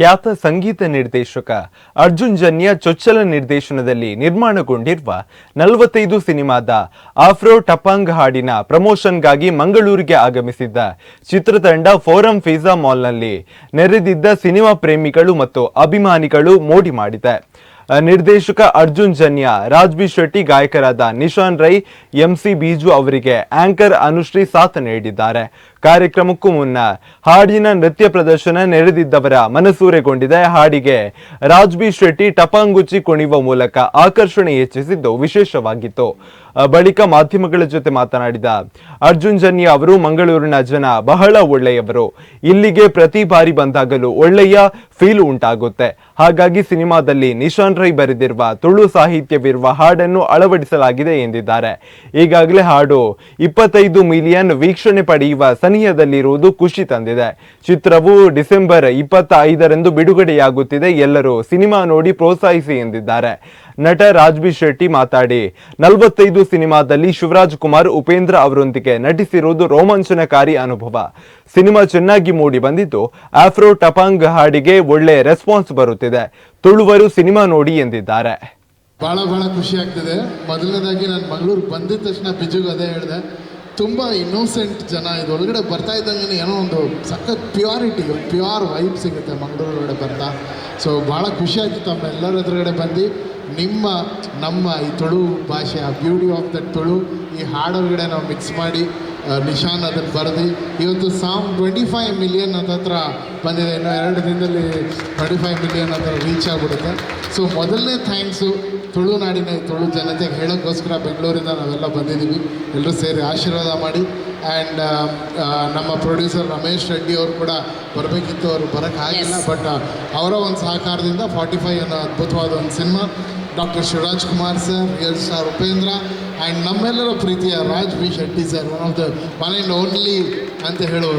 ಖ್ಯಾತ ಸಂಗೀತ ನಿರ್ದೇಶಕ ಅರ್ಜುನ್ ಜನ್ಯ ಚೊಚ್ಚಲ ನಿರ್ದೇಶನದಲ್ಲಿ ನಿರ್ಮಾಣಗೊಂಡಿರುವ ನಲವತ್ತೈದು ಸಿನಿಮಾದ ಆಫ್ರೋ ಟಪಾಂಗ್ ಹಾಡಿನ ಪ್ರಮೋಷನ್ಗಾಗಿ ಮಂಗಳೂರಿಗೆ ಆಗಮಿಸಿದ್ದ ಚಿತ್ರತಂಡ ಫೋರಂ ಫಿಜಾ ಮಾಲ್ನಲ್ಲಿ ನೆರೆದಿದ್ದ ಸಿನಿಮಾ ಪ್ರೇಮಿಗಳು ಮತ್ತು ಅಭಿಮಾನಿಗಳು ಮೋಡಿ ಮಾಡಿದೆ. ನಿರ್ದೇಶಕ ಅರ್ಜುನ್ ಜನ್ಯ ರಾಜ್ಬಿ ಶೆಟ್ಟಿ ಗಾಯಕರಾದ ನಿಶಾನ್ ರೈ, ಎಂಸಿ ಬೀಜು ಅವರಿಗೆ ಆಂಕರ್ ಅನುಶ್ರೀ ಸಾಥ್ ನೀಡಿದ್ದಾರೆ. ಕಾರ್ಯಕ್ರಮಕ್ಕೂ ಮುನ್ನ ಹಾಡಿನ ನೃತ್ಯ ಪ್ರದರ್ಶನ ನೆರೆದಿದ್ದವರ ಮನಸೂರೆಗೊಂಡಿದೆ. ಹಾಡಿಗೆ ರಾಜ್ಬಿ ಶೆಟ್ಟಿ ಟಪಾಂಗುಚ್ಚಿ ಕುಣಿಯುವ ಮೂಲಕ ಆಕರ್ಷಣೆ ಹೆಚ್ಚಿಸಿದ್ದು ವಿಶೇಷವಾಗಿತ್ತು. ಬಳಿಕ ಮಾಧ್ಯಮಗಳ ಜೊತೆ ಮಾತನಾಡಿದ ಅರ್ಜುನ್ ಜನ್ಯ ಅವರು ಮಂಗಳೂರಿನ ಜನ ಬಹಳ ಒಳ್ಳೆಯವರು. ಇಲ್ಲಿಗೆ ಪ್ರತಿ ಬಾರಿ ಬಂದಾಗಲೂ ಒಳ್ಳೆಯ ಫೀಲ್ ಉಂಟಾಗುತ್ತೆ. ಹಾಗಾಗಿ ಸಿನಿಮಾದಲ್ಲಿ ನಿಶಾನ್ ರೈ ಬರೆದಿರುವ ತುಳು ಸಾಹಿತ್ಯವಿರುವ ಹಾಡನ್ನು ಅಳವಡಿಸಲಾಗಿದೆ ಎಂದಿದ್ದಾರೆ. ಈಗಾಗಲೇ ಹಾಡು ಇಪ್ಪತ್ತೈದು ಮಿಲಿಯನ್ ವೀಕ್ಷಣೆ ಪಡೆಯುವ ಸನಿಹದಲ್ಲಿರುವುದು ಖುಷಿ ತಂದಿದೆ. ಚಿತ್ರವು ಡಿಸೆಂಬರ್ ಇಪ್ಪತ್ತ ಐದರಂದು ಬಿಡುಗಡೆಯಾಗುತ್ತಿದೆ. ಎಲ್ಲರೂ ಸಿನಿಮಾ ನೋಡಿ ಪ್ರೋತ್ಸಾಹಿಸಿ ಎಂದಿದ್ದಾರೆ. ನಟ ರಾಜ್ಬಿ ಶೆಟ್ಟಿ ಮಾತಾಡಿ, ನಲವತ್ತೈದು ಸಿನಿಮಾದಲ್ಲಿ ಶಿವರಾಜ್ ಕುಮಾರ್, ಉಪೇಂದ್ರ ಅವರೊಂದಿಗೆ ನಟಿಸಿರುವುದು ರೋಮಾಂಚನಕಾರಿ ಅನುಭವ. ಸಿನಿಮಾ ಚೆನ್ನಾಗಿ ಮೂಡಿ ಬಂದಿದ್ದು, ಆಫ್ರೋ ಟಪಾಂಗ್ ಹಾಡಿಗೆ ಒಳ್ಳೆ ರೆಸ್ಪಾನ್ಸ್ ಬರುತ್ತಿದೆ. ತುಳುವರು ಸಿನಿಮಾ ನೋಡಿ ಎಂದಿದ್ದಾರೆ. ಬಹಳ ಬಹಳ ಖುಷಿ ಆಗ್ತಿದೆ. ಮೊದಲನೇದಾಗಿ ನಾನು ಮಂಗಳೂರಿಗೆ ಬಂದಿದ ತಕ್ಷಣ ಬಿಜುಗೆ ಅದೇ ಹೇಳಿದೆ. ತುಂಬ ಇನ್ನೋಸೆಂಟ್ ಜನ ಇದು. ಒಳಗಡೆ ಬರ್ತಾ ಇದ್ದಂಗೆ ಏನೋ ಒಂದು ಸಖತ್ ಪ್ಯೂರಿಟಿ ಪ್ಯೂರ್ ವೈಬ್ ಸಿಗುತ್ತೆ ಮಂಗಳೂರು ಒಳಗಡೆ ಬರ್ತಾ. ಸೊ ಭಾಳ ಖುಷಿ ಆಯ್ತು ತಮ್ಮ ಎಲ್ಲರ ಎದುರುಗಡೆ ಬಂದು ನಿಮ್ಮ, ನಮ್ಮ ಈ ತುಳು ಭಾಷೆ ಆ ಬ್ಯೂಟಿ ಆಫ್ ದ ತುಳು, ಈ ಹಾಡೊಳಗಡೆ ನಾವು ಮಿಕ್ಸ್ ಮಾಡಿ ನಿಶಾನ್ ಅದನ್ನು ಬರೆದು, ಇವತ್ತು ಸಾಂಗ್ ಟ್ವೆಂಟಿ ಫೈವ್ ಮಿಲಿಯನ್ ಹತ್ರ ಬಂದಿದೆ. ಇನ್ನು ಎರಡು ದಿನದಲ್ಲಿ ಟ್ವೆಂಟಿ ಫೈವ್ ಮಿಲಿಯನ್ ಹತ್ರ ರೀಚ್ ಆಗಿಬಿಡುತ್ತೆ. ಸೊ ಮೊದಲನೇ ಥ್ಯಾಂಕ್ಸು ತುಳುನಾಡಿನ ತುಳು ಜನತೆಗೆ ಹೇಳೋಕ್ಕೋಸ್ಕರ ಬೆಂಗಳೂರಿಂದ ನಾವೆಲ್ಲ ಬಂದಿದ್ದೀವಿ. ಎಲ್ಲರೂ ಸೇರಿ ಆಶೀರ್ವಾದ ಮಾಡಿ. ಆ್ಯಂಡ್ ನಮ್ಮ ಪ್ರೊಡ್ಯೂಸರ್ ರಮೇಶ್ ರೆಡ್ಡಿ ಅವರು ಕೂಡ ಬರಬೇಕಿತ್ತು ಅವರು ಬರೋಕ್ಕಾಗಿಲ್ಲ ಬಟ್ ಅವರ ಒಂದು ಸಹಕಾರದಿಂದ ಫಾರ್ಟಿ ಫೈವ್ ಅನ್ನೋ ಅದ್ಭುತವಾದ ಒಂದು cinema doctor Shivaraj Kumar sir L sir Upendra and ನಮ್ಮೆಲ್ಲರ ಪ್ರೀತಿಯ Raj B Shetty sir one of the one and only ಅಂತ ಹೇಳುವ